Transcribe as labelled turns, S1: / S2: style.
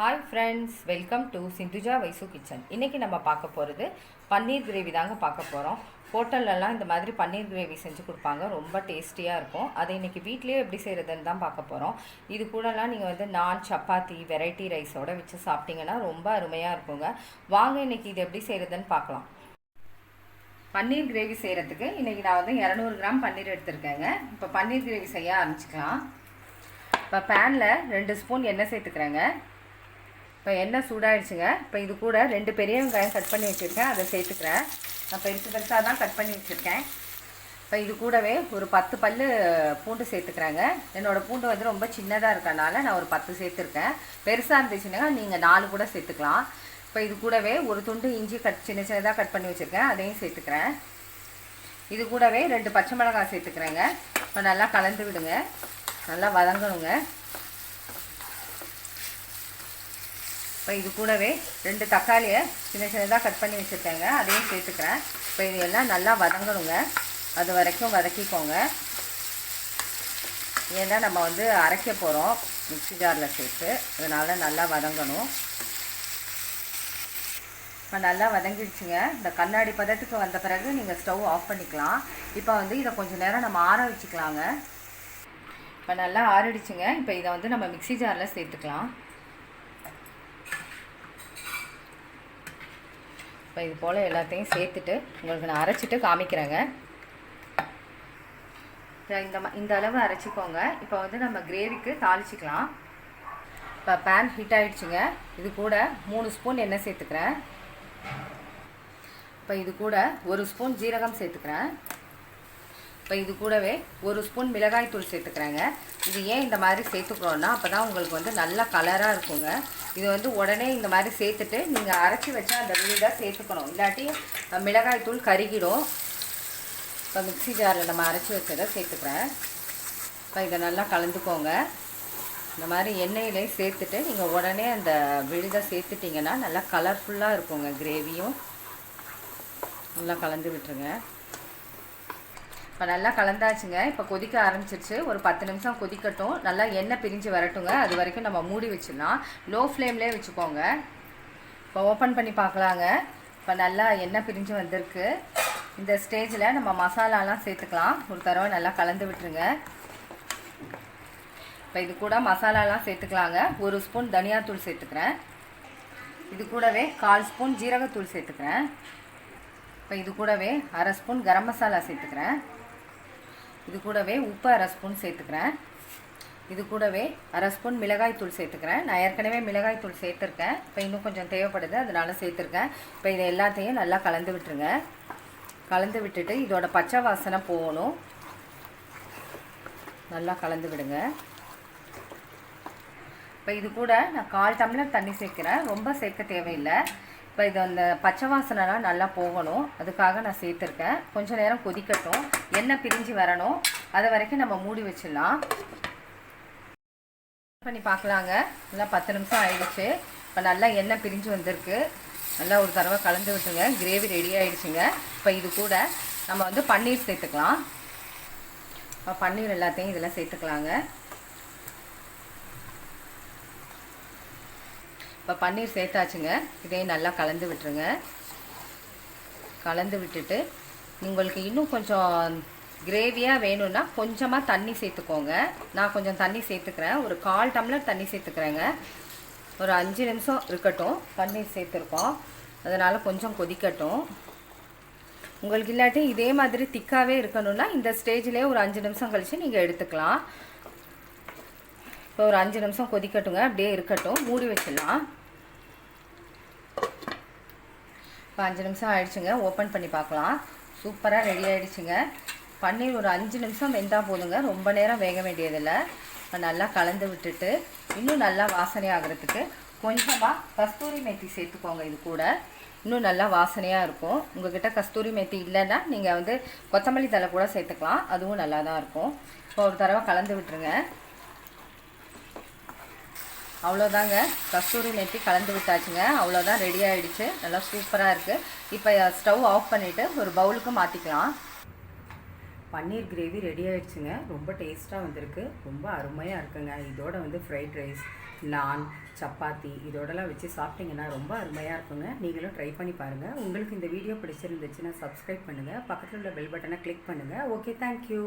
S1: Hi friends welcome to Sindhuja Vaishu kitchen இன்றைக்கி நம்ம பார்க்க போகிறது பன்னீர் கிரேவி தாங்க பார்க்க போகிறோம் ஹோட்டல்லலாம் இந்த மாதிரி பன்னீர் கிரேவி செஞ்சு கொடுப்பாங்க. ரொம்ப டேஸ்டியாக இருக்கும். அதை இன்றைக்கி வீட்லேயே எப்படி செய்கிறதுன்னு தான் பார்க்க போகிறோம் இது கூடலாம் நீங்கள் வந்து நான் சப்பாத்தி வெரைட்டி ரைஸோட வச்சு சாப்பிட்டீங்கன்னா ரொம்ப அருமையாக இருக்குங்க. வாங்க இன்றைக்கி இது எப்படி செய்கிறதுன்னு பார்க்கலாம். பன்னீர் கிரேவி செய்கிறதுக்கு இன்றைக்கி நான் வந்து இரநூறு கிராம் பன்னீர் எடுத்திருக்கேங்க. இப்போ பன்னீர் கிரேவி செய்ய ஆரம்பிச்சிக்கலாம். இப்போ பேனில் ரெண்டு ஸ்பூன் எண்ணெய் சேர்த்துக்கிறேங்க. இப்போ எண்ணெய் சூடாயிடுச்சுங்க. இப்போ இது கூட ரெண்டு பெரிய வெங்காயம் கட் பண்ணி வச்சுருக்கேன். அதை சேர்த்துக்கிறேன். நான் பெருசு பெருசாக தான் கட் பண்ணி வச்சுருக்கேன். இப்போ இது கூடவே ஒரு பத்து பல் பூண்டு சேர்த்துக்கிறேங்க. என்னோடய பூண்டு வந்து ரொம்ப சின்னதாக இருக்கனால நான் ஒரு பத்து சேர்த்துருக்கேன். பெருசாக இருந்துச்சுன்னா நீங்கள் நாலு கூட சேர்த்துக்கலாம். இப்போ இது கூடவே ஒரு துண்டு இஞ்சி கட் சின்ன சின்னதாக கட் பண்ணி வச்சுருக்கேன். அதையும் சேர்த்துக்கிறேன். இது கூடவே ரெண்டு பச்சை மிளகாய் சேர்த்துக்கிறேங்க. இப்போ நல்லா கலந்து விடுங்க. நல்லா வதங்கணுங்க. இப்போ இது கூடவே ரெண்டு தக்காளியை சின்ன சின்னதாக கட் பண்ணி வச்சுருக்கேங்க. அதையும் சேர்த்துக்கிறேன். இப்போ இது எல்லாம் நல்லா வதங்கணுங்க. அது வரைக்கும் வதக்கிக்கோங்க. ஏன்னா நம்ம வந்து அரைக்க போகிறோம். மிக்சி ஜாரில் சேர்த்து. அதனால் நல்லா வதங்கணும். இப்போ நல்லா வதங்கிடுச்சுங்க. இந்த கண்ணாடி பதத்துக்கு வந்த பிறகு நீங்கள் ஸ்டவ் ஆஃப் பண்ணிக்கலாம். இப்போ வந்து இதை கொஞ்சம் நேரம் நம்ம ஆற வச்சுக்கலாங்க. இப்போ நல்லா ஆறிடுச்சுங்க. இப்போ இதை வந்து நம்ம மிக்சி ஜாரில் சேர்த்துக்கலாம். இப்போ இது போல் எல்லாத்தையும் சேர்த்துட்டு உங்களுக்கு நான் அரைச்சிட்டு காமிக்கிறேங்க. இந்த இந்த அளவு அரைச்சிக்கோங்க. இப்போ வந்து நம்ம கிரேவிக்கு தாளிச்சிக்கலாம். இப்போ பேன் ஹீட் ஆகிடுச்சுங்க இது கூட மூணு ஸ்பூன் எண்ணெய் சேர்த்துக்கிறேன். இப்போ இது கூட ஒரு ஸ்பூன் ஜீரகம் சேர்த்துக்கிறேன். இப்போ இது கூடவே ஒரு ஸ்பூன் மிளகாய் தூள் சேர்த்துக்கிறேங்க. இது ஏன் இந்த மாதிரி சேர்த்துக்கிறோன்னா அப்போ தான் உங்களுக்கு வந்து நல்லா கலராக இருக்குங்க. இது வந்து உடனே இந்த மாதிரி சேர்த்துட்டு நீங்கள் அரைச்சி வச்சா அந்த விழுதாக சேர்த்துக்கணும். இல்லாட்டி மிளகாய் தூள் கருகிடும். இப்போ மிக்சி ஜாரில் நம்ம அரைச்சி வச்சதை சேர்த்துக்கிறேன். இப்போ இதை நல்லா கலந்துக்கோங்க. இந்த மாதிரி எண்ணெயிலே சேர்த்துட்டு நீங்கள் உடனே அந்த விழுதை சேர்த்துட்டிங்கன்னா நல்லா கலர்ஃபுல்லாக இருக்குங்க கிரேவியும் நல்லா கலந்து விட்டுருங்க. இப்போ நல்லா கலந்தாச்சுங்க. இப்போ கொதிக்க ஆரம்பிச்சிருச்சு. ஒரு பத்து நிமிஷம் கொதிக்கட்டும். நல்லா எண்ணெய் பிரிஞ்சு வரட்டுங்க. அது வரைக்கும் நம்ம மூடி வச்சிடலாம். லோ ஃப்ளேம்லேயே வச்சுக்கோங்க. இப்போ ஓப்பன் பண்ணி பார்க்கலாங்க. இப்போ நல்லா எண்ணெய் பிரிஞ்சு வந்திருக்கு. இந்த ஸ்டேஜில் நம்ம மசாலாலாம் சேர்த்துக்கலாம். ஒரு தடவை நல்லா கலந்து விட்டுருங்க. இப்போ இது கூட மசாலாலாம் சேர்த்துக்கலாங்க. ஒரு ஸ்பூன் தனியாத்தூள் சேர்த்துக்கிறேன். இது கூடவே கால் ஸ்பூன் ஜீரகத்தூள் சேர்த்துக்கிறேன். இப்போ இது கூடவே அரை ஸ்பூன் கரம் மசாலா சேர்த்துக்கிறேன். இது கூடவே உப்பு அரை ஸ்பூன் சேர்த்துக்கிறேன். இது கூடவே அரை ஸ்பூன் மிளகாய் தூள் சேர்த்துக்கிறேன். நான் ஏற்கனவே மிளகாய் தூள் சேர்த்துருக்கேன். இப்போ இன்னும் கொஞ்சம் தேவைப்படுது அதனால் சேர்த்துருக்கேன். இப்போ இது எல்லாத்தையும் நல்லா கலந்து விட்டுருங்க. கலந்து விட்டுட்டு இதோட பச்சை வாசனை போகணும். நல்லா கலந்து விடுங்க. இப்போ இது கூட நான் கால் டம்ளர் தண்ணி சேர்க்குறேன். ரொம்ப சேர்க்க தேவையில்லை. இப்போ இது அந்த பச்சை வாசனைலாம் நல்லா போகணும். அதுக்காக நான் சேர்த்துருக்கேன். கொஞ்சம் நேரம் கொதிக்கட்டும். எண்ணெய் பிரிஞ்சு வரணும். அது வரைக்கும் நம்ம மூடி வச்சிடலாம். பண்ணி பார்க்கலாங்க. நல்லா பத்து நிமிஷம் ஆயிடுச்சு. இப்போ நல்லா எண்ணெய் பிரிஞ்சு வந்திருக்கு. நல்லா ஒரு தடவை கலந்து விட்டுங்க கிரேவி ரெடி ஆகிடுச்சுங்க இப்போ இது கூட நம்ம வந்து பன்னீர் சேர்த்துக்கலாம். இப்போ பன்னீர் எல்லாத்தையும் இதில் சேர்த்துக்கலாங்க. இப்போ பன்னீர் சேர்த்தாச்சுங்க. இதையும் நல்லா கலந்து விட்டுருங்க. கலந்து விட்டுட்டு உங்களுக்கு இன்னும் கொஞ்சம் கிரேவியாக வேணும்னா கொஞ்சமாக தண்ணி சேர்த்துக்கோங்க. நான் கொஞ்சம் தண்ணி சேர்த்துக்கிறேன். ஒரு கால் டம்ளர் தண்ணி சேர்த்துக்கிறேங்க. ஒரு அஞ்சு நிமிஷம் இருக்கட்டும். பன்னீர் சேர்த்துருக்கோம். அதனால் கொஞ்சம் கொதிக்கட்டும். உங்களுக்கு இல்லாட்டி இதே மாதிரி திக்காகவே இருக்கணும்னா இந்த ஸ்டேஜ்லேயே ஒரு அஞ்சு நிமிஷம் கழித்து நீங்கள் எடுத்துக்கலாம். இப்போ ஒரு அஞ்சு நிமிஷம் கொதிக்கட்டுங்க. அப்படியே இருக்கட்டும். மூடி வச்சிடலாம். இப்போ அஞ்சு நிமிஷம் ஆயிடுச்சுங்க. ஓப்பன் பண்ணி பார்க்கலாம். சூப்பராக ரெடி ஆகிடுச்சுங்க பன்னீர் ஒரு அஞ்சு நிமிஷம் வெந்தால் போதுங்க. ரொம்ப நேரம் வேக வேண்டியதில்லை. நல்லா கலந்து விட்டுட்டு இன்னும் நல்லா வாசனை ஆகிறதுக்கு கொஞ்சமாக கஸ்தூரி மேத்தி சேர்த்துக்கோங்க இது கூட. இன்னும் நல்லா வாசனையாக இருக்கும். உங்கள்கிட்ட கஸ்தூரி மேத்தி இல்லைன்னா நீங்கள் வந்து கொத்தமல்லி தலை கூட சேர்த்துக்கலாம். அதுவும் நல்லா தான் இருக்கும். இப்போ ஒரு தடவை கலந்து விட்டுருங்க. அவ்வளோதாங்க. கஸ்தூரி மெத்தி கலந்து விட்டாச்சுங்க. அவ்வளோதான் ரெடி ஆகிடுச்சு நல்லா சூப்பராக இருக்குது இப்போ ஸ்டவ் ஆஃப் பண்ணிவிட்டு ஒரு பவுலுக்கு மாற்றிக்கலாம் பன்னீர் கிரேவி ரெடி ஆகிடுச்சுங்க ரொம்ப டேஸ்ட்டாக வந்திருக்கு. ரொம்ப அருமையாக இருக்குங்க. இதோட வந்து ஃப்ரைட் ரைஸ் நான்
S2: சப்பாத்தி இதோடலாம் வச்சு சாப்பிட்டீங்கன்னா ரொம்ப அருமையாக இருக்குங்க. நீங்களும் ட்ரை பண்ணி பாருங்கள் உங்களுக்கு இந்த வீடியோ பிடிச்சிருந்துச்சுன்னா சப்ஸ்கிரைப் பண்ணுங்கள் பக்கத்தில் உள்ள பெல் பட்டனை கிளிக் பண்ணுங்கள் ஓகே தேங்க்யூ